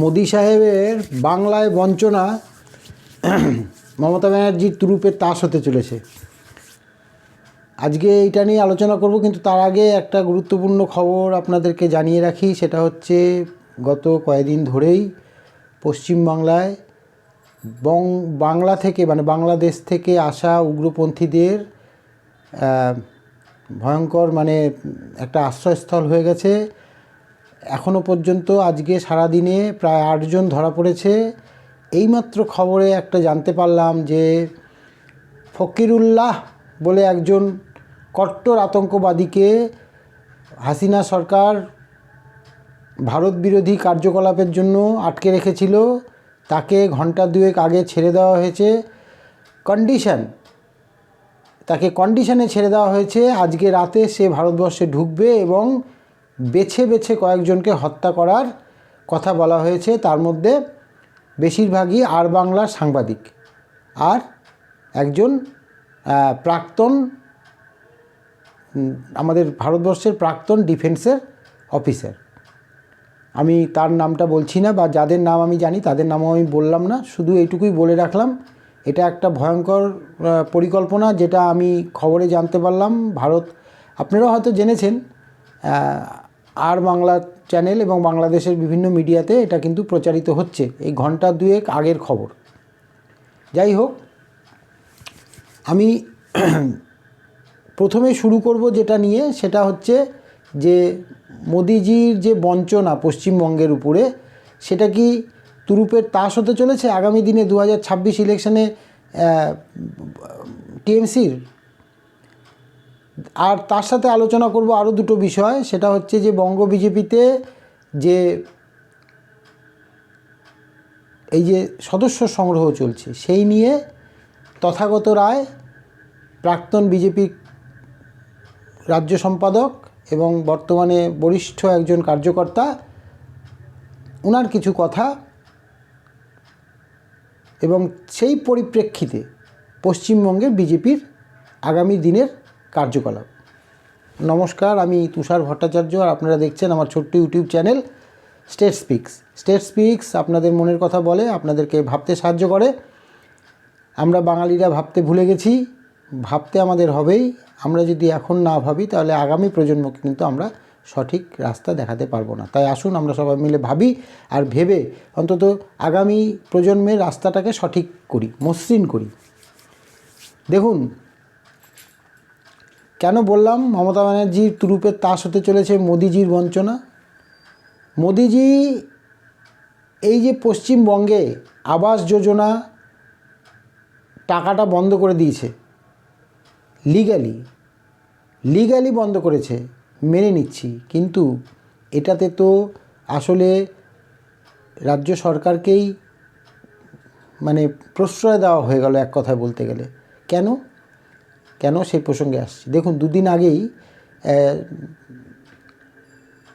মোদি সাহেবের বাংলায় বঞ্চনা মমতা ব্যানার্জির তুরুপে তাস হতে চলেছে। আজকে এইটা নিয়ে আলোচনা করব, কিন্তু তার আগে একটা গুরুত্বপূর্ণ খবর আপনাদেরকে জানিয়ে রাখি, সেটা হচ্ছে গত কয়েকদিন ধরেই পশ্চিমবাংলায় বং, বাংলা থেকে মানে বাংলাদেশ থেকে আসা উগ্রপন্থীদের ভয়ঙ্কর মানে একটা আশ্রয়স্থল হয়ে গেছে। এখনও পর্যন্ত আজকে সারাদিনে প্রায় আটজন ধরা পড়েছে। এইমাত্র খবরে একটা জানতে পারলাম যে ফকিরুল্লাহ বলে একজন কট্টর আতঙ্কবাদীকে হাসিনা সরকার ভারত বিরোধী কার্যকলাপের জন্য আটকে রেখেছিল। তাকে ঘণ্টা দুয়েক আগে ছেড়ে দেওয়া হয়েছে। কন্ডিশন, তাকে কন্ডিশনে ছেড়ে দেওয়া হয়েছে। আজকে রাতে সে ভারতবর্ষে ঢুকবে এবং বেছে বেছে কয়েকজনকে হত্যা করার কথা বলা হয়েছে। তার মধ্যে বেশিরভাগই আর বাংলার সাংবাদিক। আর একজন প্রাক্তন আমাদের ভারতবর্ষের প্রাক্তন ডিফেন্সের অফিসার। আমি তার নামটা বলছি না বা যাদের নাম আমি জানি, তাদের নামও আমি বললাম না। শুধু এইটুকুই বলে রাখলাম, এটা একটা ভয়ঙ্কর পরিকল্পনা যেটা আমি খবরে জানতে পারলাম। ভারত, আপনারাও হয়তো জেনেছেন আর বাংলা চ্যানেল এবং বাংলাদেশের বিভিন্ন মিডিয়াতে এটা কিন্তু প্রচারিত হচ্ছে। এই ঘণ্টা দুয়েক আগের খবর। যাই হোক, আমি প্রথমে শুরু করব যেটা নিয়ে, সেটা হচ্ছে যে মোদিজির যে বঞ্চনা পশ্চিমবঙ্গের উপরে, সেটা কি তুরুপের তাস হতে চলেছে? আগামী দিনে দু হাজার ছাব্বিশ ইলেকশনে টিএমসির আর তার সাথে আলোচনা করব আরও দুটো বিষয়। সেটা হচ্ছে যে বঙ্গ বিজেপিতে যে এই যে সদস্য সংগ্রহ চলছে, সেই নিয়ে তথাগত রায়, প্রাক্তন বিজেপি রাজ্য সম্পাদক এবং বর্তমানে বরিষ্ঠ একজন কার্যকর্তা ওনার কিছু কথা এবং সেই পরিপ্রেক্ষিতে পশ্চিমবঙ্গের বিজেপির আগামী দিনের কার্যকলাপ। নমস্কার, আমি তুষার ভট্টাচার্য আর আপনারা দেখছেন আমার ছোট্ট YouTube channel State Speaks State Speaks আপনাদের মনের কথা বলে, আপনাদেরকে ভাবতে সাহায্য করে। আমরা বাঙালিরা ভাবতে ভুলে গেছি, ভাবতে আমাদের হবেই। আমরা যদি এখন না ভাবি, তাহলে আগামী প্রজন্মকে কিন্তু আমরা সঠিক রাস্তা দেখাতে পারব না। তাই আসুন, আমরা সবাই মিলে ভাবি আর ভেবে অন্তত আগামী প্রজন্মের রাস্তাটাকে সঠিক করি, মসৃণ করি। দেখুন কেন বললাম? মমতা ব্যানার্জির তুরুপের তাস হতে চলেছে মোদিজির বঞ্চনা। মোদিজি এই যে পশ্চিমবঙ্গে আবাস যোজনা টাকাটা বন্ধ করে দিয়েছে লিগালি লিগালি বন্ধ করেছে, মেনে নিচ্ছি। কিন্তু এটাতে তো আসলে রাজ্য সরকারকেই মানে প্রশ্রয় দেওয়া হয়ে গেল এক কথায় বলতে গেলে। কেন? কেন সেই প্রসঙ্গে আসছি? দেখুন, দুদিন আগেই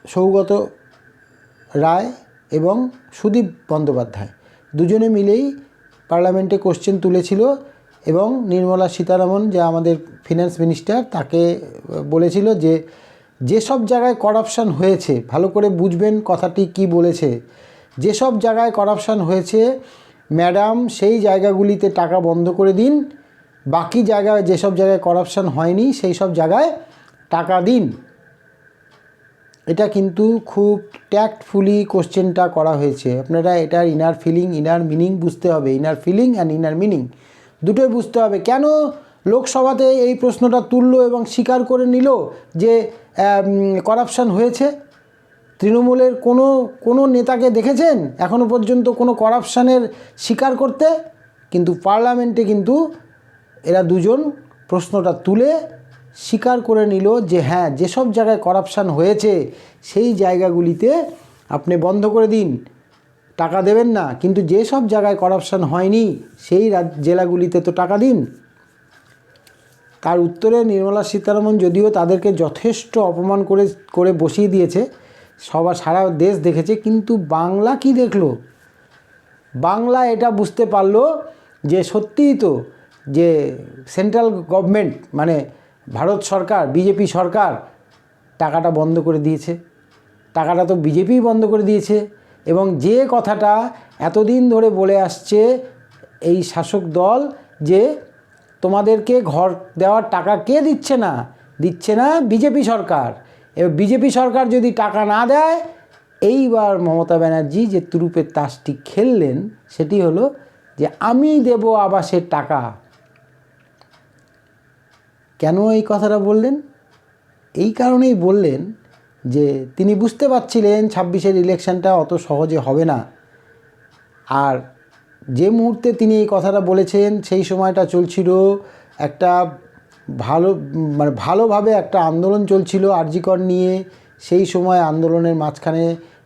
সৌগত রায় এবং সুদীপ বন্দ্যোপাধ্যায় দুজনে মিলেই পার্লামেন্টে কোশ্চেন তুলেছিল এবং নির্মলা সীতারামন, যে আমাদের ফিনান্স মিনিস্টার তাকে বলেছিল যে, যেসব জায়গায় করাপশান হয়েছে, ভালো করে বুঝবেন কথাটি কি বলেছে, যেসব জায়গায় করাপশান হয়েছে ম্যাডাম সেই জায়গাগুলিতে টাকা বন্ধ করে দিন বাকি জায়গায় যেসব জায়গায় করাপশান হয়নি সেই সব জায়গায় টাকা দিন। এটা কিন্তু খুব ট্যাক্টফুলি কোশ্চেনটা করা হয়েছে। আপনারা এটার ইনার ফিলিং ইনার মিনিং বুঝতে হবে। Inner feeling and inner meaning দুটোই বুঝতে হবে। কেন লোকসভাতে এই প্রশ্নটা তুললো এবং স্বীকার করে নিল যে করাপশান হয়েছে? তৃণমূলের কোনো কোনো নেতাকে দেখেছেন? এখনও পর্যন্ত কোনো করাপশানের স্বীকার করতে? কিন্তু পার্লামেন্টে কিন্তু এরা দুজন প্রশ্নটা তুলে স্বীকার করে নিল যে হ্যাঁ যেসব জায়গায় করাপশান হয়েছে, সেই জায়গাগুলিতে আপনি বন্ধ করে দিন, টাকা দেবেন না। কিন্তু যেসব জায়গায় করাপশান হয়নি, সেই জেলাগুলিতে তো টাকা দিন। তার উত্তরে নির্মলা সীতারামন যদিও তাদেরকে যথেষ্ট অপমান করে করে বসিয়ে দিয়েছে, সবার সারা দেশ দেখেছে, কিন্তু বাংলা কি দেখল? বাংলা এটা বুঝতে পারল যে সত্যিই তো যে সেন্ট্রাল গভর্নমেন্ট মানে ভারত সরকার বিজেপি সরকার টাকাটা বন্ধ করে দিয়েছে। টাকাটা তো বিজেপিই বন্ধ করে দিয়েছে এবং যে কথাটা এতদিন ধরে বলে আসছে এই শাসক দল যে তোমাদেরকে ঘর দেওয়ার টাকা কে দিচ্ছে না? দিচ্ছে না বিজেপি সরকার। এবার বিজেপি সরকার যদি টাকা না দেয়, এইবার মমতা ব্যানার্জি যে তুরুপের তাসটি খেললেন, সেটি হলো যে আমি দেব আবাসের টাকা। কেন এই কথাটা বললেন? এই কারণেই বললেন যে তিনি বুঝতে পারছিলেন ছাব্বিশের ইলেকশনটা অত সহজে হবে না। আর যে মুহূর্তে তিনি এই কথাটা বলেছেন, সেই সময়টা চলছিল একটা ভালো মানে ভালোভাবে একটা আন্দোলন চলছিল আরজিকর নিয়ে। সেই সময় আন্দোলনের মাঝখানে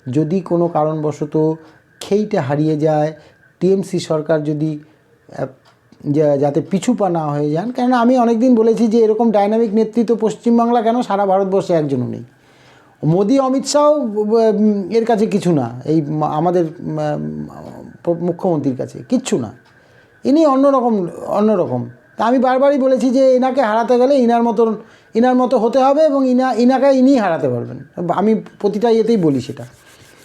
যদি কোনো কারণবশত খেইটা হারিয়ে যায়, টিএমসি সরকার যদি যাতে পিছু পা না হয়ে যান। কেননা আমি অনেক দিন বলেছি যে এরকম ডাইনামিক নেতৃত্ব পশ্চিমবাংলা কেন সারা ভারতবর্ষে একজনও নেই। মোদি, অমিত শাহ এর কাছে কিছু না। এই আমাদের মুখ্যমন্ত্রীর কাছে কিচ্ছু না। ইনি অন্যরকম অন্যরকম। তা আমি বারবারই বলেছি যে এনাকে হারাতে গেলে ইনার মতন, ইনার মতো হতে হবে এবং ইনা, ইনাকে ইনিই হারাতে পারবেন। আমি প্রতিটা ইয়েতেই বলি সেটা।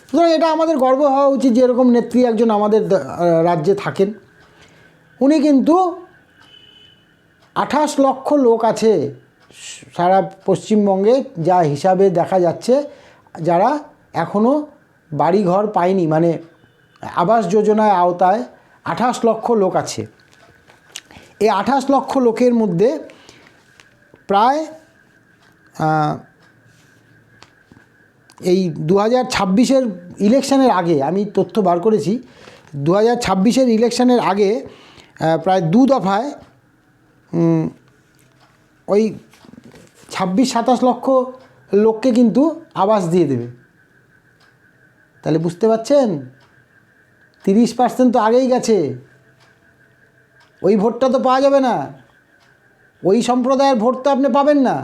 সুতরাং এটা আমাদের গর্ব হওয়া উচিত যে এরকম নেত্রী একজন আমাদের রাজ্যে থাকেন। উনি কিন্তু আঠাশ লক্ষ লোক আছে সারা পশ্চিমবঙ্গে যা হিসাবে দেখা যাচ্ছে, যারা এখনও বাড়িঘর পায়নি মানে আবাস যোজনার আওতায় আঠাশ লক্ষ লোক আছে। এই আঠাশ লক্ষ লোকের মধ্যে প্রায় এই দু হাজার ছাব্বিশের ইলেকশনের আগে, আমি তথ্য বার করেছি দু হাজার ছাব্বিশের ইলেকশনের আগে প্রায় দু দফায় ওই ছাব্বিশ, সাতাশ লক্ষ লোককে কিন্তু আবাস দিয়ে দেবে। তাহলে বুঝতে পারছেন? তিরিশ পার্সেন্ট তো আগেই গেছে। ওই ভোটটা তো পাওয়া যাবে না। ওই সম্প্রদায়ের ভোট তো আপনি পাবেন না।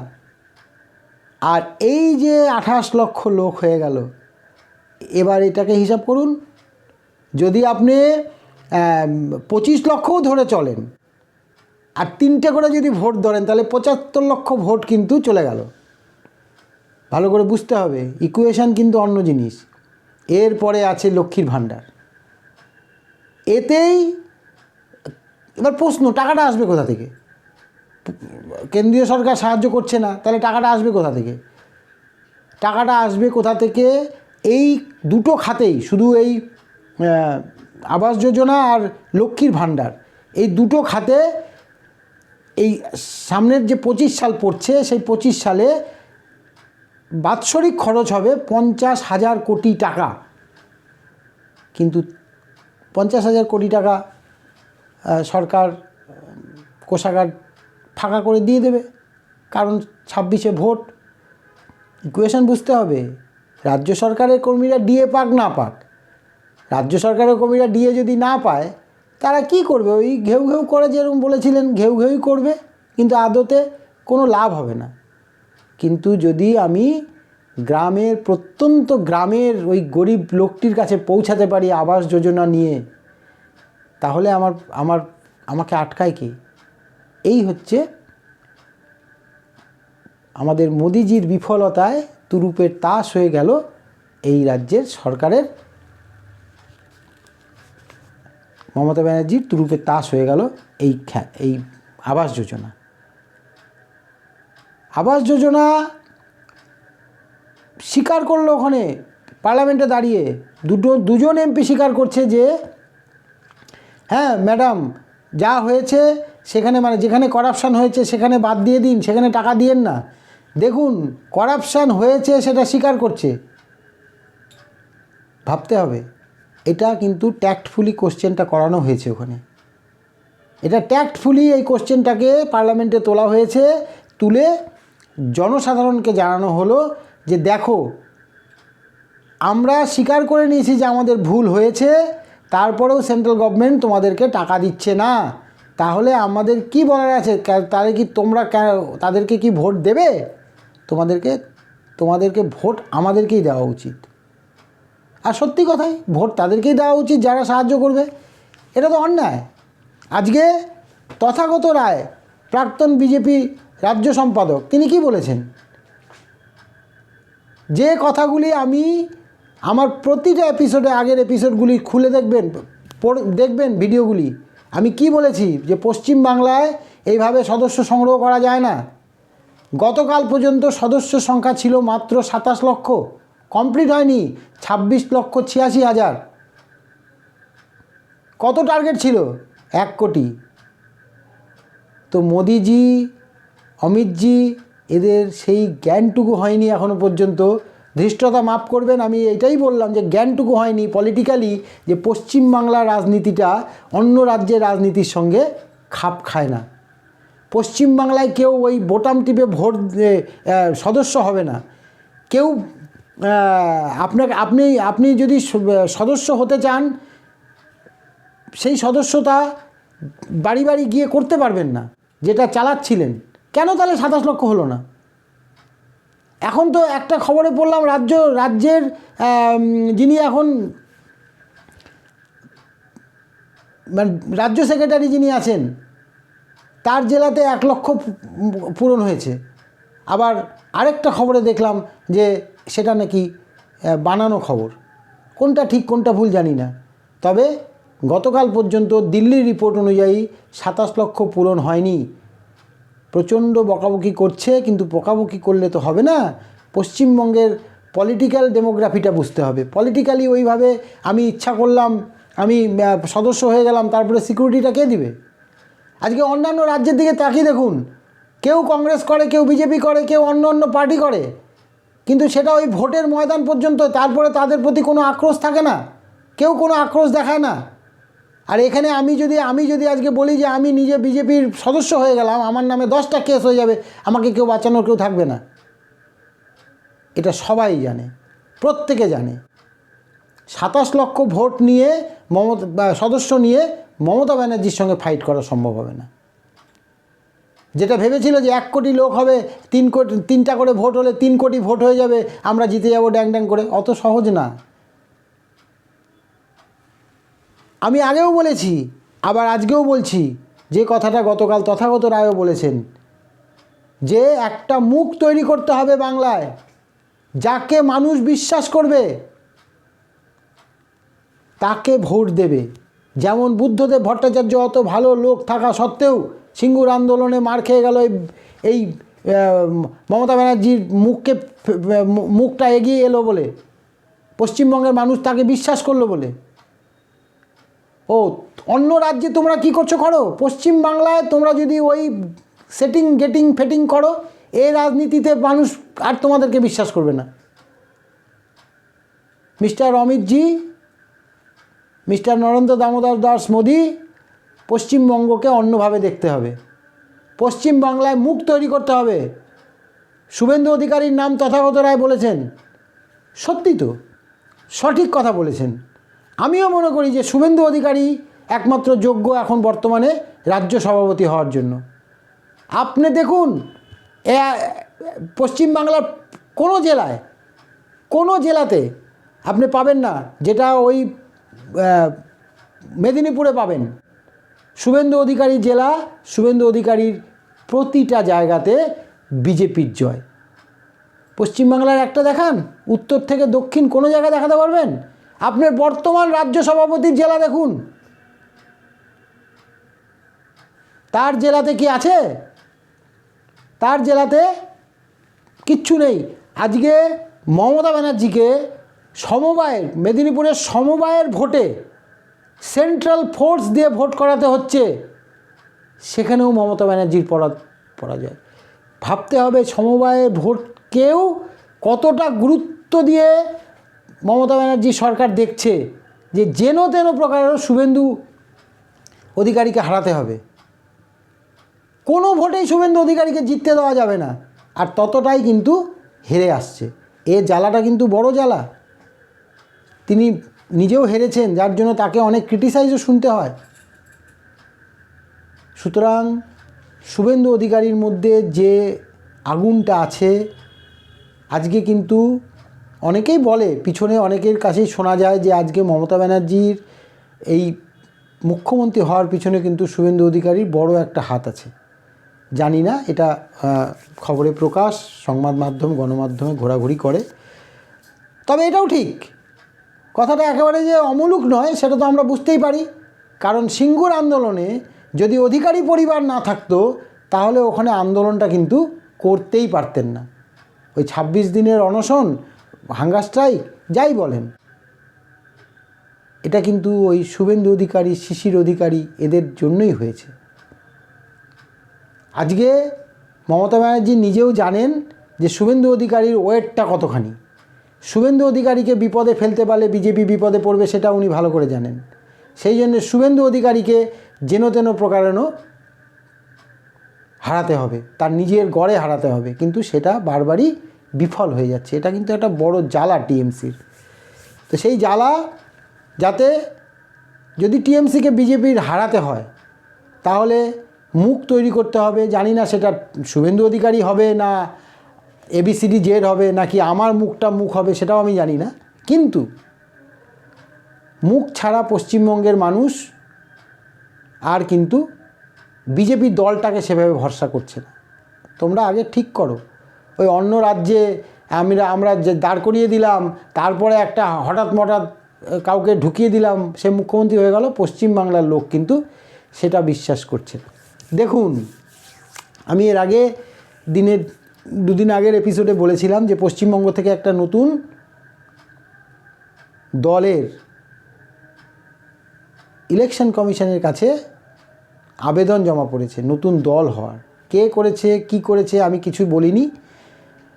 আর এই যে আঠাশ লক্ষ লোক হয়ে গেল, এবার এটাকে হিসাব করুন। যদি আপনি পঁচিশ লক্ষও ধরে চলেন। আর তিনটে করে যদি ভোট ধরেন, তাহলে পঁচাত্তর লক্ষ ভোট কিন্তু চলে গেল। ভালো করে বুঝতে হবে ইকুয়েশান কিন্তু অন্য জিনিস। এরপরে আছে লক্ষ্মীর ভাণ্ডার। এতেই এবার প্রশ্ন, টাকাটা আসবে কোথা থেকে? কেন্দ্রীয় সরকার সাহায্য করছে না, তাহলে টাকাটা আসবে কোথা থেকে? টাকাটা আসবে কোথা থেকে? এই দুটো খাতেই, শুধু এই আবাস যোজনা আর লক্ষ্মীর ভাণ্ডার। এই দুটো খাতে এই সামনের যে পঁচিশ সাল পড়ছে, সেই পঁচিশ সালে বাৎসরিক খরচ হবে পঞ্চাশ হাজার কোটি টাকা। কিন্তু পঞ্চাশ হাজার কোটি টাকা সরকার কোষাগার ফাঁকা করে দিয়ে দেবে। কারণ ছাব্বিশে ভোট। ইকুয়েশন বুঝতে হবে, রাজ্য সরকারের কর্মীরা ডিএ পাক না পাক। রাজ্য সরকারের কর্মীরা ডিএ যদি না পায়, তারা কি করবে? ওই ঘেউ ঘেউ করে যেরকম বলেছিলেন, ঘেউ ঘেউই করবে, কিন্তু আদতে কোনো লাভ হবে না। কিন্তু যদি আমি গ্রামের, প্রত্যন্ত গ্রামের ওই গরিব লোকটির কাছে পৌঁছাতে পারি আবাস যোজনা নিয়ে, তাহলে আমার আমার, আমাকে আটকায় কি? এই হচ্ছে আমাদের মোদিজির বিফলতায় তুরুপের তাস হয়ে গেল এই রাজ্যের সরকারের মমতা ব্যানার্জির তুরুপের তাস হয়ে গেল এই এই আবাস যোজনা। আবাস যোজনা স্বীকার করল ওখানে, পার্লামেন্টে দাঁড়িয়ে। দুটো, দুজন এমপি স্বীকার করছে যে হ্যাঁ ম্যাডাম, যা হয়েছে সেখানে মানে যেখানে করাপশান হয়েছে সেখানে বাদ দিয়ে দিন, সেখানে টাকা দিয়েন না। দেখুন করাপশান হয়েছে সেটা স্বীকার করছে। ভাবতে হবে। এটা কিন্তু ট্যাক্টফুলি কোশ্চেনটা করানো হয়েছে ওখানে। এটা ট্যাক্টফুলি এই কোশ্চেনটাকে পার্লামেন্টে তোলা হয়েছে, তুলে জনসাধারণকে জানানো হলো যে দেখো, আমরা স্বীকার করে নিয়েছি যে আমাদের ভুল হয়েছে, তারপরেও সেন্ট্রাল গভর্নমেন্ট তোমাদেরকে টাকা দিচ্ছে না। তাহলে আমাদের কি বলার আছে? তাহলে কি তোমরা তাদেরকে কি ভোট দেবে? তোমাদেরকে তোমাদেরকে ভোট আমাদেরকেই দেওয়া উচিত। আর সত্যি কথাই, ভোট তাদেরকেই দেওয়া উচিত যারা সাহায্য করবে। এটা তো অন্যায়। আজকে তথাগত রায়, প্রাক্তন বিজেপি রাজ্য সম্পাদক, তিনি কি বলেছেন? যে কথাগুলি আমি আমার প্রতিটা এপিসোডে আগের এপিসোডগুলি খুলে দেখবেন দেখবেন ভিডিওগুলি, আমি কি বলেছি? যে পশ্চিম বাংলায় এইভাবে সদস্য সংগ্রহ করা যায় না। গতকাল পর্যন্ত সদস্য সংখ্যা ছিল মাত্র সাতাশ লক্ষ। কমপ্লিট হয়নি। ছাব্বিশ লক্ষ ছিয়াশি হাজার। কত টার্গেট ছিল? এক কোটি। তো মোদিজি, অমিতজি, এদের সেই জ্ঞানটুকু হয়নি এখনও পর্যন্ত। ধৃষ্টতা মাফ করবেন, আমি এটাই বললাম যে জ্ঞানটুকু হয়নি পলিটিক্যালি যে পশ্চিমবাংলার রাজনীতিটা অন্য রাজ্যের রাজনীতির সঙ্গে খাপ খায় না। পশ্চিমবাংলায় কেউ ওই বোটাম টিপে ভোট সদস্য হবে না। কেউ আপনাকে, আপনি আপনি যদি সদস্য হতে চান, সেই সদস্যতা বাড়ি বাড়ি গিয়ে করতে পারবেন না, যেটা চালাচ্ছিলেন। কেন তাহলে সাতাশ লক্ষ হলো না? এখন তো একটা খবরে পড়লাম, রাজ্য, রাজ্যের যিনি এখন মানে রাজ্য সেক্রেটারি যিনি আছেন, তার জেলাতে এক লক্ষ পূরণ হয়েছে। আবার আরেকটা খবরে দেখলাম যে সেটা নাকি বানানো খবর। কোনটা ঠিক, কোনটা ভুল জানি না। তবে গতকাল পর্যন্ত দিল্লির রিপোর্ট অনুযায়ী সাতাশ লক্ষ পূরণ হয়নি। প্রচণ্ড বকাবকি করছে, কিন্তু বকাবকি করলে তো হবে না। পশ্চিমবঙ্গের পলিটিক্যাল ডেমোগ্রাফিটা বুঝতে হবে। পলিটিক্যালি ওইভাবে আমি ইচ্ছা করলাম, আমি সদস্য হয়ে গেলাম, তারপরে সিকিউরিটিটা কে দিবে? আজকে অন্যান্য রাজ্যের দিকে তাকিয়ে দেখুন। কেউ কংগ্রেস করে, কেউ বিজেপি করে, কেউ অন্য অন্য পার্টি করে। কিন্তু সেটা ওই ভোটের ময়দান পর্যন্ত, তারপরে তাদের প্রতি কোনো আক্রোশ থাকে না? কেউ কোনো আক্রোশ দেখায় না? আর এখানে আমি যদি আমি যদি আজকে বলি যে আমি নিজে বিজেপির সদস্য হয়ে গেলাম, আমার নামে দশটা কেস হয়ে যাবে, আমাকে কেউ বাঁচানোর কেউ থাকবে না। এটা সবাই জানে, প্রত্যেকে জানে। সাতাশ লক্ষ ভোট নিয়ে মমতা সদস্য নিয়ে মমতা ব্যানার্জির সঙ্গে ফাইট করা সম্ভব হবে না। যেটা ভেবেছিল যে এক কোটি লোক হবে, তিন কোটি, তিনটা করে ভোট হলে তিন কোটি ভোট হয়ে যাবে, আমরা জিতে যাব ড্যাং ড্যাং করে, অত সহজ না। আমি আগেও বলেছি, আবার আজকেও বলছি, যে কথাটা গতকাল তথাগত রায়ও বলেছেন, যে একটা মুখ তৈরি করতে হবে বাংলায়, যাকে মানুষ বিশ্বাস করবে, তাকে ভোট দেবে। যেমন বুদ্ধদেব ভট্টাচার্য অত ভালো লোক থাকা সত্ত্বেও সিঙ্গুর আন্দোলনে মার খেয়ে গেল এই মমতা ব্যানার্জির মুখকে মুখটা এগিয়ে এলো বলে। পশ্চিমবঙ্গের মানুষ তাকে বিশ্বাস করল বলে। ও, অন্য রাজ্যে তোমরা কি করছ করো? পশ্চিম বাংলায় তোমরা যদি ওই সেটিং গেটিং ফেটিং করো এই রাজনীতিতে মানুষ আর তোমাদেরকে বিশ্বাস করবে না। মিস্টার অমিতজি মিস্টার নরেন্দ্র দামোদর দাস মোদী পশ্চিমবঙ্গকে অন্যভাবে দেখতে হবে। পশ্চিম বাংলায় মুখ তৈরি করতে হবে। শুভেন্দু অধিকারীর নাম তথাগত রায় বলেছেন। সত্যি তো, সঠিক কথা বলেছেন। আমিও মনে করি যে শুভেন্দু অধিকারী একমাত্র যোগ্য এখন বর্তমানে রাজ্য সভাপতি হওয়ার জন্য। আপনি দেখুন, এ, পশ্চিমবাংলার কোনো জেলায়, কোনো জেলাতে আপনি পাবেন না, যেটা ওই মেদিনীপুরে পাবেন। শুভেন্দু অধিকারী জেলা, শুভেন্দু অধিকারীর প্রতিটা জায়গাতে বিজেপির জয়। পশ্চিমবাংলার একটা দেখান, উত্তর থেকে দক্ষিণ কোনো জায়গায় দেখাতে পারবেন? আপনার বর্তমান রাজ্য সভাপতির জেলা দেখুন। তার জেলাতে কি আছে? তার জেলাতে কিচ্ছু নেই। আজকে মমতা ব্যানার্জিকে সমবায়ের মেদিনীপুরের সমবায়ের ভোটে সেন্ট্রাল ফোর্স দিয়ে ভোট করাতে হচ্ছে। সেখানেও মমতা ব্যানার্জির পরা পরাজয়। ভাবতে হবে সমবায়ের ভোটকেও কতটা গুরুত্ব দিয়ে মমতা ব্যানার্জি সরকার দেখছে যে যেন তেন প্রকারের শুভেন্দু অধিকারীকে হারাতে হবে। কোনো ভোটেই শুভেন্দু অধিকারীকে জিততে দেওয়া যাবে না। আর ততটাই কিন্তু হেরে আসছে। এ জ্বালাটা কিন্তু বড় জ্বালা। তিনি নিজেও হেরেছেন, যার জন্য তাকে অনেক ক্রিটিসাইজও শুনতে হয়। সুতরাং শুভেন্দু অধিকারীর মধ্যে যে আগুনটা আছে, আজকে কিন্তু অনেকেই বলে, পিছনে অনেকের কাছেই শোনা যায় যে আজকে মমতা ব্যানার্জির এই মুখ্যমন্ত্রী হওয়ার পিছনে কিন্তু শুভেন্দু অধিকারীর বড় একটা হাত আছে। জানি না, এটা খবরে প্রকাশ, সংবাদ মাধ্যম, গণমাধ্যমে ঘোরাঘুরি করে। তবে এটাও ঠিক কথাটা একেবারে যে অমূলক নয়, সেটা তো আমরা বুঝতেই পারি। কারণ সিঙ্গুর আন্দোলনে যদি অধিকারী পরিবার না থাকতো, তাহলে ওখানে আন্দোলনটা কিন্তু করতেই পারতেন না। ওই ছাব্বিশ দিনের অনশন হাঙ্গার স্ট্রাইক, যাই বলেন। এটা কিন্তু ওই শুভেন্দু অধিকারী, শিশির অধিকারী, এদের জন্যই হয়েছে। আজকে মমতা ব্যানার্জি নিজেও জানেন যে শুভেন্দু অধিকারীর ওয়েটটা কতখানি। শুভেন্দু অধিকারীকে বিপদে ফেলতে পারলে বিজেপি বিপদে পড়বে সেটা উনি ভালো করে জানেন। সেই জন্য শুভেন্দু অধিকারীকে যেন তেন প্রকারেণও হারাতে হবে, তার নিজের গড়ে হারাতে হবে। কিন্তু সেটা বারবারই বিফল হয়ে যাচ্ছে। এটা কিন্তু একটা বড় জ্বালা টিএমসির। তো সেই জ্বালা যাতে যদি টিএমসিকে বিজেপির হারাতে হয়, তাহলে মুখ তৈরি করতে হবে। জানি না সেটা শুভেন্দু অধিকারী হবে না এবিসিডি জেড হবে নাকি আমার মুখটা মুখ হবে সেটাও আমি জানি না। কিন্তু মুখ ছাড়া পশ্চিমবঙ্গের মানুষ আর কিন্তু বিজেপি দলটাকে সেভাবে ভরসা করছে না। তোমরা আগে ঠিক করো। ওই অন্য রাজ্যে আমরা আমরা যে দাঁড় করিয়ে দিলাম, তারপরে একটা হঠাৎ মঠাৎ কাউকে ঢুকিয়ে দিলাম, সে মুখ্যমন্ত্রী হয়ে গেল, পশ্চিমবাংলার লোক কিন্তু সেটা বিশ্বাস করছে দেখুন, আমি এর আগে দিনের দুদিন আগের এপিসোডে বলেছিলাম যে পশ্চিমবঙ্গ থেকে একটা নতুন দলের ইলেকশন কমিশনের কাছে আবেদন জমা পড়েছে, নতুন দল হওয়ার। কে করেছে, কি করেছে, আমি কিছু বলিনি।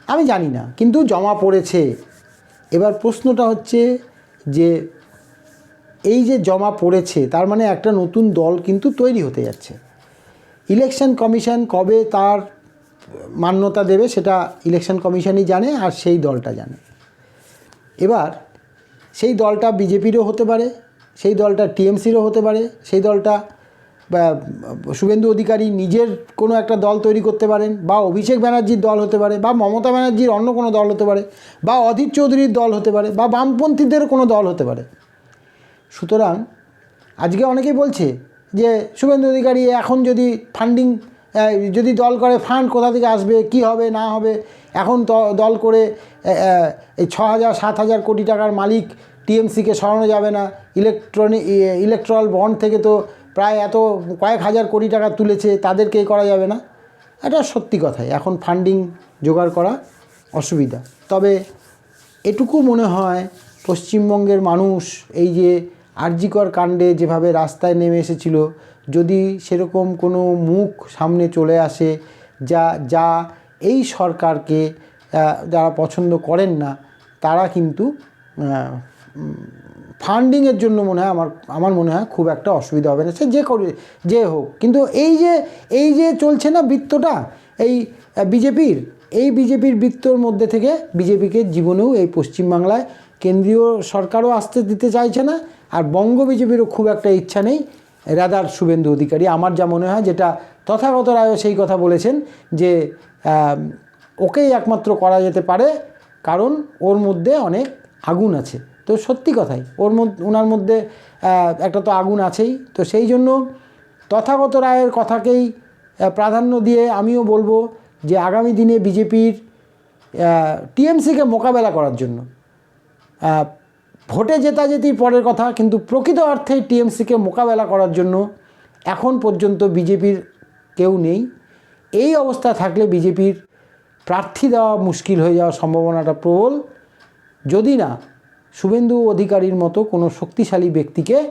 আমি জানি না, কিন্তু জমা পড়েছে। এবার প্রশ্নটা হচ্ছে যে এই যে জমা পড়েছে, তার মানে একটা নতুন দল কিন্তু তৈরি হতে যাচ্ছে। ইলেকশন কমিশন কবে তার মান্যতা দেবে, সেটা ইলেকশন কমিশনই জানে আর সেই দলটা জানে। এবার সেই দলটা বিজেপিরও হতে পারে, সেই দলটা টিএমসিরও হতে পারে, সেই দলটা শুভেন্দু অধিকারী নিজের কোনো একটা দল তৈরি করতে পারেন, বা অভিষেক ব্যানার্জির দল হতে পারে, বা মমতা ব্যানার্জির অন্য কোনো দল হতে পারে, বা অধীর চৌধুরীর দল হতে পারে, বা বামপন্থীদের কোনো দল হতে পারে। সুতরাং আজকে অনেকেই বলছে যে শুভেন্দু অধিকারী এখন যদি ফান্ডিং যদি দল করে ফান্ড কোথা থেকে আসবে, কি হবে, না হবে? এখন দল করে এই ছ হাজার সাত হাজার কোটি টাকার মালিক টিএমসিকে সরানো যাবে না। ইলেকট্রনিক ইলেকট্রাল বন্ড থেকে তো প্রায় এত কয়েক হাজার কোটি টাকা তুলেছে, তাদেরকে করা যাবে না? এটা সত্যি কথাই এখন ফান্ডিং জোগাড় করা অসুবিধা। তবে এটুকু মনে হয়, পশ্চিমবঙ্গের মানুষ এই যে আরজিকর কাণ্ডে যেভাবে রাস্তায় নেমে এসেছিল যদি সেরকম কোনো মুখ সামনে চলে আসে যা যা এই সরকারকে যারা পছন্দ করেন না, তারা কিন্তু ফান্ডিংয়ের জন্য মনে হয় আমার আমার মনে হয় খুব একটা অসুবিধা হবে না। সে যে করে, যে হোক। কিন্তু এই যে এই যে চলছে না বৃত্তটা, এই বিজেপির এই বিজেপির বৃত্তর মধ্যে থেকে বিজেপিকে জীবনেও এই পশ্চিমবাংলায় কেন্দ্রীয় সরকারও আসতে দিতে চাইছে না, আর বঙ্গ বিজেপিরও খুব একটা ইচ্ছা নেই রাদার শুভেন্দু অধিকারী, আমার যা মনে হয় যেটা তথাগত রায়ও সেই কথা বলেছেন যে ওকেই একমাত্র করা যেতে পারে, কারণ ওর মধ্যে অনেক আগুন আছে। তো সত্যি কথাই, ওর মধ্যে ওনার মধ্যে একটা তো আগুন আছেই। তো সেই জন্য তথাগত রায়ের কথাকেই প্রাধান্য দিয়ে আমিও বলব যে, আগামী দিনে বিজেপির টিএমসিকে মোকাবেলা করার জন্য আহ, জেতা জেতাজেতি পরের কথা কিন্তু প্রকৃত অর্থে টিএমসিকে মোকাবেলা করার জন্য এখন পর্যন্ত বিজেপির কেউ নেই। এই অবস্থা থাকলে বিজেপির প্রার্থী দেওয়া মুশকিল হয়ে যাওয়ার সম্ভাবনাটা প্রবল। যদি না শুভেন্দু অধিকারীর মতো কোনো শক্তিশালী ব্যক্তিকে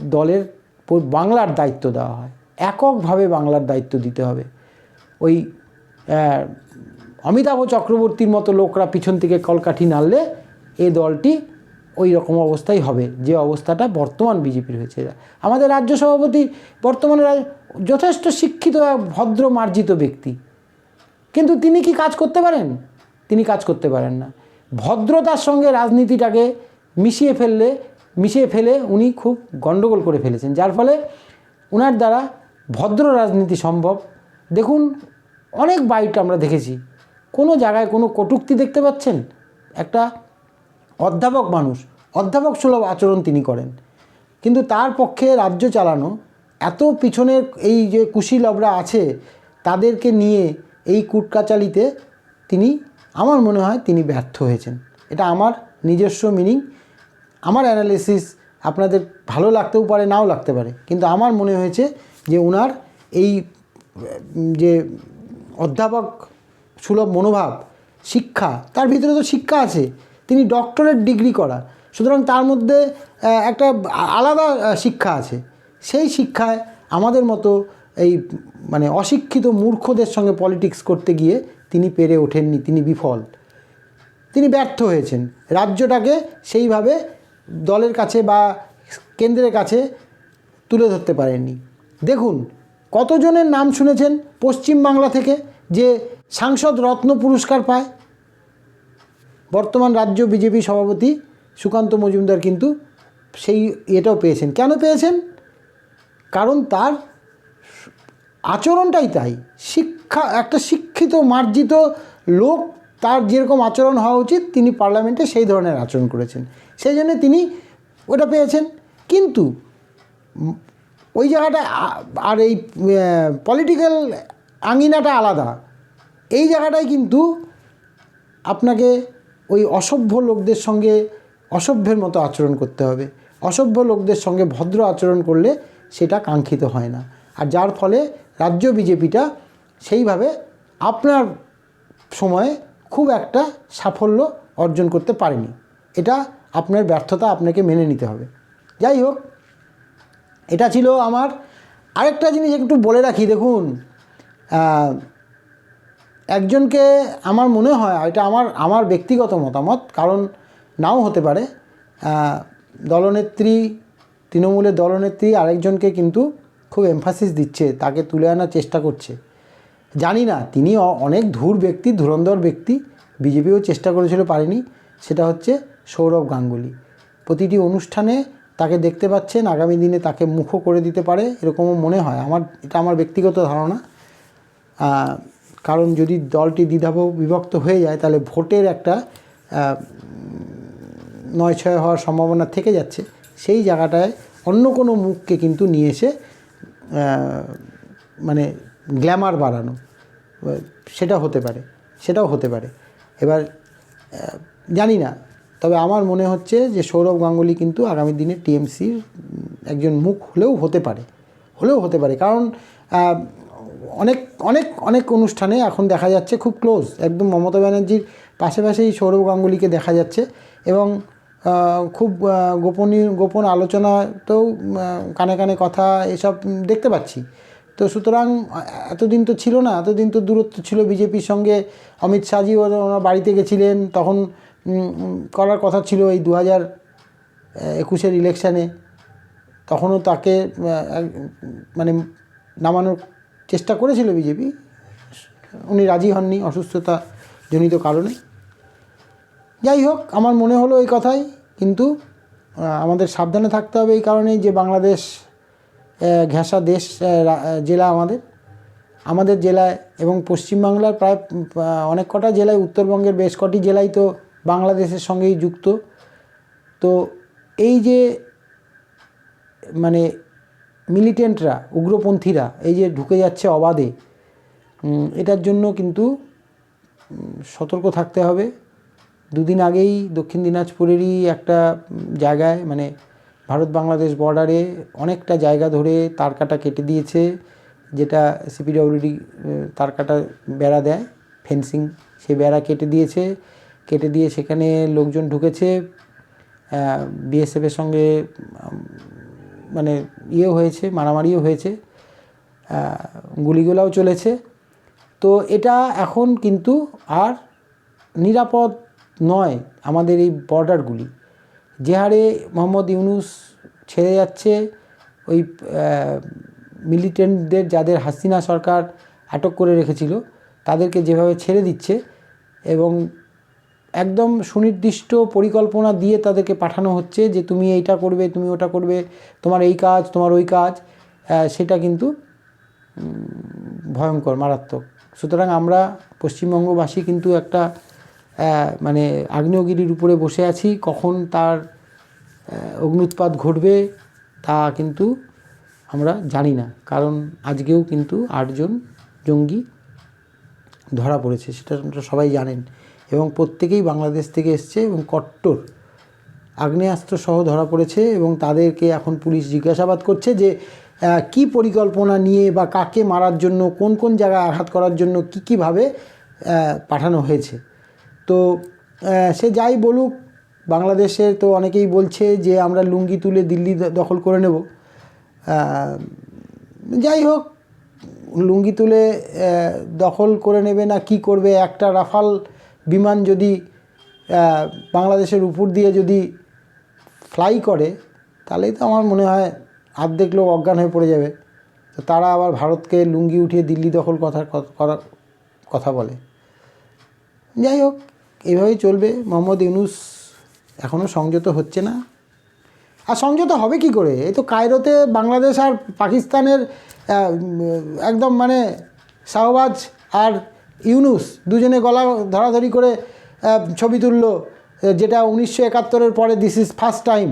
দলের বাংলার দায়িত্ব দেওয়া হয়। এককভাবে বাংলার দায়িত্ব দিতে হবে। ওই অমিতাভ চক্রবর্তীর মতো লোকরা পিছন থেকে কলকাঠি নাড়লে এই দলটি ওই রকম অবস্থাই হবে, যে অবস্থাটা বর্তমান বিজেপির হয়েছে। আমাদের রাজ্য সভাপতি বর্তমানে যথেষ্ট শিক্ষিত, ভদ্র, মার্জিত ব্যক্তি। কিন্তু তিনি কি কাজ করতে পারেন? তিনি কাজ করতে পারেন না। ভদ্রতার সঙ্গে রাজনীতিটাকে মিশিয়ে ফেললে, মিশিয়ে ফেলে উনি খুব গণ্ডগোল করে ফেলেছেন। যার ফলে ওনার দ্বারা ভদ্র রাজনীতি সম্ভব। দেখুন, অনেক বাইট আমরা দেখেছি। কোনো জায়গায় কোনো কটূক্তি দেখতে পাচ্ছেন? একটা অধ্যাপক মানুষ, অধ্যাপক সুলভ আচরণ তিনি করেন। কিন্তু তার পক্ষে রাজ্য চালানো, এত পিছনের এই যে কুশীলবরা আছে, তাদেরকে নিয়ে এই কুটকাচালিতে তিনি, আমার মনে হয় তিনি ব্যর্থ হয়েছেন। এটা আমার নিজস্ব মিনিং আমার অ্যানালিসিস আপনাদের ভালো লাগতেও পারে, নাও লাগতে পারে। কিন্তু আমার মনে হয়েছে যে ওনার এই, যে অধ্যাপক সুলভ মনোভাব, শিক্ষা, তার ভিতরে তো শিক্ষা আছে তিনি ডক্টরেট ডিগ্রি করা সুতরাং তার মধ্যে একটা আলাদা শিক্ষা আছে। সেই শিক্ষায় আমাদের মতো এই মানে অশিক্ষিত মূর্খদের সঙ্গে পলিটিক্স করতে গিয়ে তিনি পেরে ওঠেননি, তিনি বিফল। তিনি ব্যর্থ হয়েছেন। রাজ্যটাকে সেইভাবে দলের কাছে বা কেন্দ্রের কাছে তুলে ধরতে পারেননি। দেখুন, কতজনের নাম শুনেছেন পশ্চিমবাংলা থেকে যে সাংসদ রত্ন পুরস্কার পায়? বর্তমান রাজ্য বিজেপি সভাপতি সুকান্ত মজুমদার কিন্তু সেই এটাও পেয়েছেন। কেন পেয়েছেন? কারণ তার আচরণটাই তাই। শিক্ষা, একটা শিক্ষিত, মার্জিত লোক তার যেরকম আচরণ হওয়া উচিত, তিনি পার্লামেন্টে সেই ধরনের আচরণ করেছেন। সেই জন্য তিনি ওটা পেয়েছেন। কিন্তু ওই জায়গাটা আর এই পলিটিক্যাল আঙিনাটা আলাদা। এই জায়গাটায় কিন্তু আপনাকে ওই অসভ্য লোকদের সঙ্গে অসভ্যের মতো আচরণ করতে হবে। অসভ্য লোকদের সঙ্গে ভদ্র আচরণ করলে সেটা কাঙ্ক্ষিত হয় না। আর যার ফলে রাজ্য বিজেপিটা সেইভাবে আপনার সময়ে খুব একটা সাফল্য অর্জন করতে পারেনি। এটা আপনার ব্যর্থতা আপনাকে মেনে নিতে হবে। যাই হোক, এটা ছিল আমার আরেকটা জিনিস একটু বলে রাখি। দেখুন একজনকে আমার মনে হয় এটা আমার আমার ব্যক্তিগত মতামত, কারণ নাও হতে পারে দলনেত্রী, তৃণমূলের দলনেত্রী আরেকজনকে কিন্তু খুব এমফাসিস দিচ্ছে, তাকে তুলে আনার চেষ্টা করছে। জানি না, তিনি অনেক ধূর ব্যক্তি, ধুরন্ধর ব্যক্তি, বিজেপিও চেষ্টা করেছিল, পারেনি, সেটা হচ্ছে সৌরভ গাঙ্গুলি। প্রতিটি অনুষ্ঠানে তাকে দেখতে পাচ্ছেন, আগামী দিনে তাকে মুখও করে দিতে পারে, এরকমও মনে হয়, আমার, এটা আমার ব্যক্তিগত ধারণা। কারণ যদি দলটি দ্বিধাব বিভক্ত হয়ে যায়, তাহলে ভোটের একটা নয় ছয় হওয়ার সম্ভাবনা থেকে যাচ্ছে। সেই জায়গাটায় অন্য কোনো মুখকে কিন্তু নিয়ে এসে মানে গ্ল্যামার বাড়ানো সেটা হতে পারে, সেটাও হতে পারে। এবার জানি না, তবে আমার মনে হচ্ছে যে সৌরভ গাঙ্গুলি কিন্তু আগামী দিনে টিএমসির একজন মুখ হলেও হতে পারে, হলেও হতে পারে। কারণ অনেক অনেক অনেক অনুষ্ঠানে এখন দেখা যাচ্ছে খুব ক্লোজ একদম মমতা ব্যানার্জির পাশে পাশেই সৌরভ গাঙ্গুলিকে দেখা যাচ্ছে এবং খুব গোপনীয়, গোপন আলোচনাতেও কানে কানে কথা এসব দেখতে পাচ্ছি। তো সুতরাং, এতদিন তো ছিল না, এতদিন তো দূরত্ব ছিল বিজেপির সঙ্গে। অমিত শাহজি ওনার বাড়িতে গেছিলেন, তখন করার কথা ছিল এই দু হাজার একুশের ইলেকশানে তখনও তাকে মানে নামানোর চেষ্টা করেছিল বিজেপি। উনি রাজি হননি অসুস্থতা জনিত কারণে। যাই হোক, আমার মনে হলো এই কথাই, কিন্তু আমাদের সাবধানে থাকতে হবে এই কারণেই যে বাংলাদেশ ঘেঁষা দেশ জেলা আমাদের। আমাদের জেলায় এবং পশ্চিমবাংলার প্রায় অনেক কটা জেলায়, উত্তরবঙ্গের বেশ কটি জেলাই তো বাংলাদেশের সঙ্গেই যুক্ত। তো এই যে মানে মিলিটেন্টরা, উগ্রপন্থীরা, এই যে ঢুকে যাচ্ছে অবাধে এটার জন্য কিন্তু সতর্ক থাকতে হবে। দুদিন আগেই দক্ষিণ দিনাজপুরেরই একটা জায়গায় মানে ভারত বাংলাদেশ বর্ডারে অনেকটা জায়গা ধরে তারকাটা কেটে দিয়েছে, যেটা সিপিডব্লিউডি তার কাটা বেড়া দেয়, ফেন্সিং, সে বেড়া কেটে দিয়েছে। কেটে দিয়ে সেখানে লোকজন ঢুকেছে বিএসএফের সঙ্গে মানে ইয়ে হয়েছে, মারামারিও হয়েছে গুলিগোলাও চলেছে। তো এটা এখন কিন্তু আর নিরাপদ নয় আমাদের এই বর্ডারগুলি যে হারে মোহাম্মদ ইউনুস ছেড়ে যাচ্ছে, ওই মিলিটেন্টদের যাদের হাসিনা সরকার আটক করে রেখেছিল, তাদেরকে যেভাবে ছেড়ে দিচ্ছে এবং একদম সুনির্দিষ্ট পরিকল্পনা দিয়ে তাদেরকে পাঠানো হচ্ছে যে তুমি এইটা করবে, তুমি ওটা করবে, তোমার এই কাজ, তোমার ওই কাজ। সেটা কিন্তু ভয়ঙ্কর, মারাত্মক। সুতরাং আমরা পশ্চিমবঙ্গবাসী কিন্তু একটা মানে আগ্নেয়গিরির উপরে বসে আছি। কখন তার অগ্নুৎপাত ঘটবে তা কিন্তু আমরা জানি না। কারণ আজকেও কিন্তু আটজন জঙ্গি ধরা পড়েছে, সেটা সবাই জানেন। এবং প্রত্যেকেই বাংলাদেশ থেকে এসছে এবং কট্টর আগ্নেয়াস্ত্র সহ ধরা পড়েছে এবং তাদেরকে এখন পুলিশ জিজ্ঞাসাবাদ করছে যে কি পরিকল্পনা নিয়ে বা কাকে মারার জন্য, কোন কোন জায়গায় আঘাত করার জন্য কী কীভাবে পাঠানো হয়েছে। তো সে যাই বলুক, বাংলাদেশের তো অনেকেই বলছে যে, আমরা লুঙ্গি তুলে দিল্লি দখল করে নেব। যাই হোক, লুঙ্গি তুলে দখল করে নেবে না, কি করবে? একটা রাফাল বিমান যদি বাংলাদেশের উপর দিয়ে যদি ফ্লাই করে, তাহলেই তো আমার মনে হয় অর্ধেক লোক অজ্ঞান হয়ে পড়ে যাবে। তো তারা আবার ভারতকে লুঙ্গি উঠিয়ে দিল্লি দখল কথা, করার কথা বলে। যাই হোক এইভাবেই চলবে। মোহাম্মদ ইউনুস এখনও সংযত হচ্ছে না। আর সংযত হবে কি করে? এই তো কায়রোতে বাংলাদেশ আর পাকিস্তানের একদম মানে শাহবাজ আর ইউনুস দুজনে গলা ধরাধরি করে ছবি তুললো যেটা উনিশশো একাত্তরের পরে দিস ইজ ফার্স্ট টাইম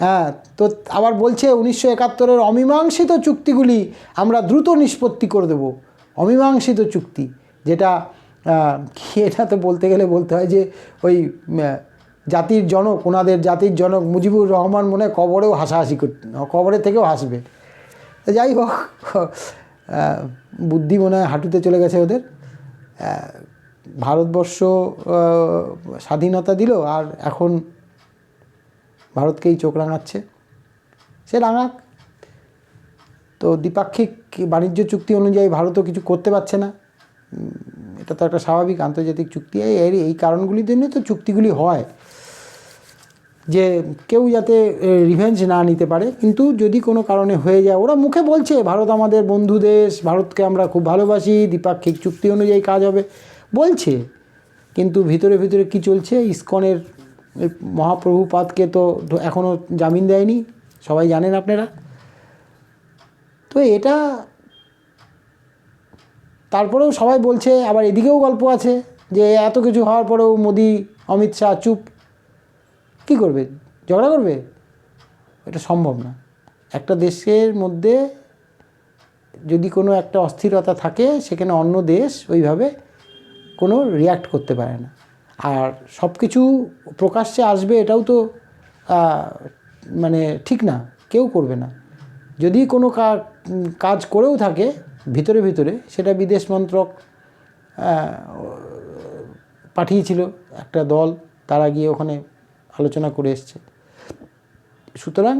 হ্যাঁ তো আবার বলছে উনিশশো একাত্তরের অমীমাংসিত চুক্তিগুলি আমরা দ্রুত নিষ্পত্তি করে দেব। অমীমাংসিত চুক্তি, যেটা এটা তো বলতে গেলে বলতে হয় যে ওই জাতির জনক, ওনাদের জাতির জনক মুজিবুর রহমান মনে কবরেও হাসাহাসি করত কবরে থেকেও হাসবে। যাই হোক বুদ্ধি মনে হয় হাঁটুতে চলে গেছে ওদের। ভারতবর্ষ স্বাধীনতা দিল আর এখন ভারতকেই চোখ রাঙাচ্ছে। সে রাঙাক। তো দ্বিপাক্ষিক বাণিজ্য চুক্তি অনুযায়ী ভারতও কিছু করতে পারছে না। এটা তো একটা স্বাভাবিক আন্তর্জাতিক চুক্তি। এই, এই- কারণগুলির জন্যই তো চুক্তিগুলি হয়। যে কেউ যাতে রিভেঞ্জ না নিতে পারে, কিন্তু যদি কোনো কারণে হয়ে যায়, ওরা মুখে বলছে, ভারত আমাদের বন্ধু দেশ, ভারতকে আমরা খুব ভালোবাসি, দ্বিপাক্ষিক চুক্তি অনুযায়ী কাজ হবে। বলছে, কিন্তু ভিতরে ভিতরে কি চলছে? ইস্কনের এই মহাপ্রভুপাদকে তো এখনও জামিন দেয়নি, সবাই জানেন আপনারা। তো এটা, তারপরেও সবাই বলছে, আবার এদিকেও গল্প আছে, যে এত কিছু হওয়ার পরেও মোদি, অমিত শাহ চুপ। কী করবে? ঝগড়া করবে? এটা সম্ভব না। একটা দেশের মধ্যে যদি কোনো একটা অস্থিরতা থাকে, সেখানে অন্য দেশ ওইভাবে কোনো রিয়াক্ট করতে পারে না। আর সব কিছু প্রকাশ্যে আসবে এটাও তো মানে ঠিক না, কেউ করবে না। যদি কোনো কাজ করেও থাকে, ভিতরে ভিতরে, সেটা বিদেশ মন্ত্রক পাঠিয়েছিল একটা দল, তারা গিয়ে ওখানে আলোচনা করে এসছে। সুতরাং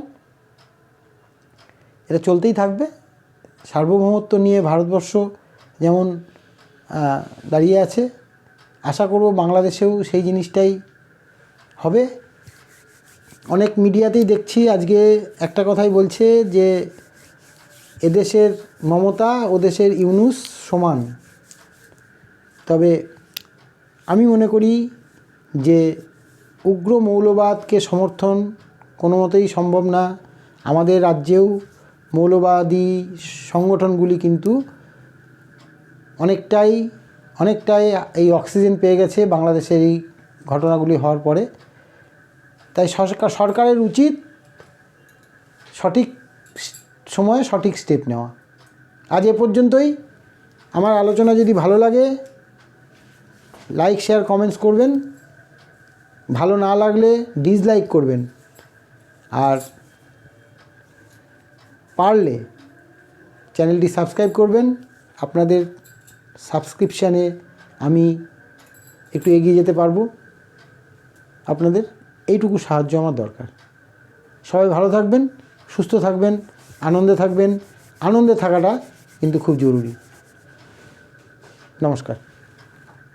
এটা চলতেই থাকবে। সার্বভৌমত্ব নিয়ে ভারতবর্ষ যেমন দাঁড়িয়ে আছে, আশা করব বাংলাদেশেও সেই জিনিসটাই হবে। অনেক মিডিয়াতেই দেখছি আজকে একটা কথাই বলছে যে, এদেশের মমতা ও দেশের ইউনুস সমান। তবে আমি মনে করি যে উগ্র মৌলবাদকে সমর্থন কোনো মতেই সম্ভব না। আমাদের রাজ্যেও মৌলবাদী সংগঠনগুলি কিন্তু অনেকটাই অনেকটাই এই অক্সিজেন পেয়ে গেছে বাংলাদেশের এই ঘটনাগুলি হওয়ার পরে। তাই সরকার, সরকারের উচিত সঠিক সময়ে সঠিক স্টেপ নেওয়া। আজ এ পর্যন্তই। আমার আলোচনা যদি ভালো লাগে লাইক শেয়ার কমেন্টস করবেন। ভালো না লাগলে ডিসলাইক করবেন। আর পারলে চ্যানেলটি সাবস্ক্রাইব করবেন। আপনাদের সাবস্ক্রিপশানে আমি একটু এগিয়ে যেতে পারব। আপনাদের এইটুকু সাহায্য আমার দরকার। সবাই ভালো থাকবেন, সুস্থ থাকবেন, আনন্দে থাকবেন। আনন্দে থাকাটা কিন্তু খুব জরুরি। নমস্কার।